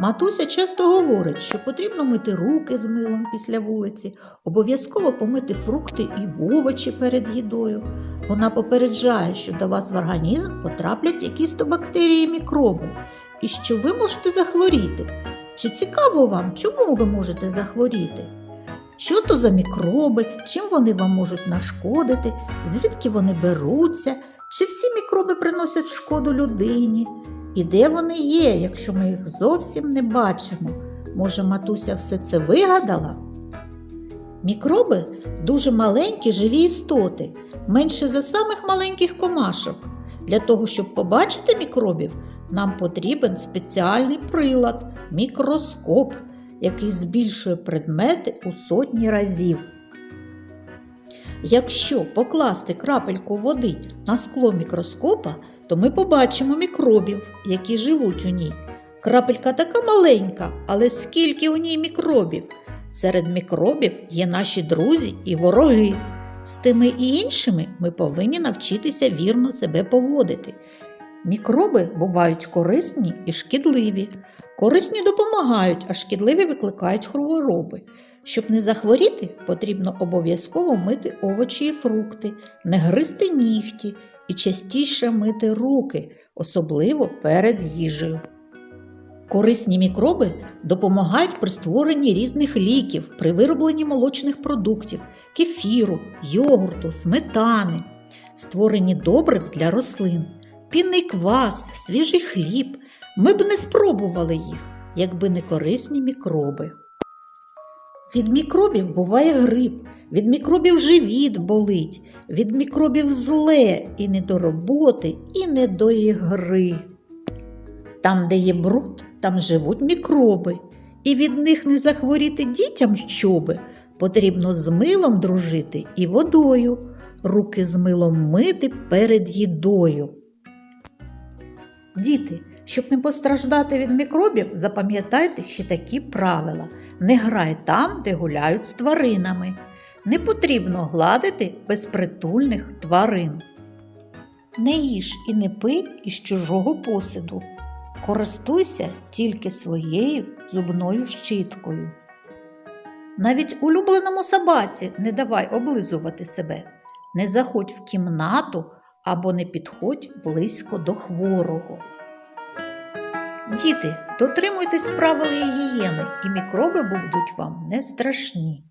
Матуся часто говорить, що потрібно мити руки з милом після вулиці, обов'язково помити фрукти і овочі перед їдою. Вона попереджає, що до вас в організм потраплять якісь то бактерії і мікроби, і що ви можете захворіти. Чи цікаво вам, чому ви можете захворіти? Що то за мікроби, чим вони вам можуть нашкодити, звідки вони беруться, чи всі мікроби приносять шкоду людині? І де вони є, якщо ми їх зовсім не бачимо? Може, матуся все це вигадала? Мікроби дуже маленькі живі істоти, менше за самих маленьких комашок. Для того, щоб побачити мікробів, нам потрібен спеціальний прилад мікроскоп, який збільшує предмети у сотні разів. Якщо покласти крапельку води на скло мікроскопа, то ми побачимо мікробів, які живуть у ній. Крапелька така маленька, але скільки у ній мікробів? Серед мікробів є наші друзі і вороги. З тими і іншими ми повинні навчитися вірно себе поводити. Мікроби бувають корисні і шкідливі. Корисні допомагають, а шкідливі викликають хвороби. Щоб не захворіти, потрібно обов'язково мити овочі і фрукти, не гризти нігті і частіше мити руки, особливо перед їжею. Корисні мікроби допомагають при створенні різних ліків, при виробленні молочних продуктів, кефіру, йогурту, сметани, створенні добрив для рослин, пінний квас, свіжий хліб. Ми б не спробували їх, якби не корисні мікроби. Від мікробів буває грип, від мікробів живіт болить, від мікробів зле і не до роботи, і не до ігри. Там, де є бруд, там живуть мікроби, і від них не захворіти дітям щоби. Потрібно з милом дружити і водою, руки з милом мити перед їдою. Діти, щоб не постраждати від мікробів, запам'ятайте ще такі правила. Не грай там, де гуляють з тваринами. Не потрібно гладити безпритульних тварин. Не їж і не пий із чужого посуду. Користуйся тільки своєю зубною щіткою. Навіть улюбленому собаці не давай облизувати себе. Не заходь в кімнату або не підходь близько до хворого. Діти, дотримуйтесь правил гігієни, і мікроби будуть вам не страшні.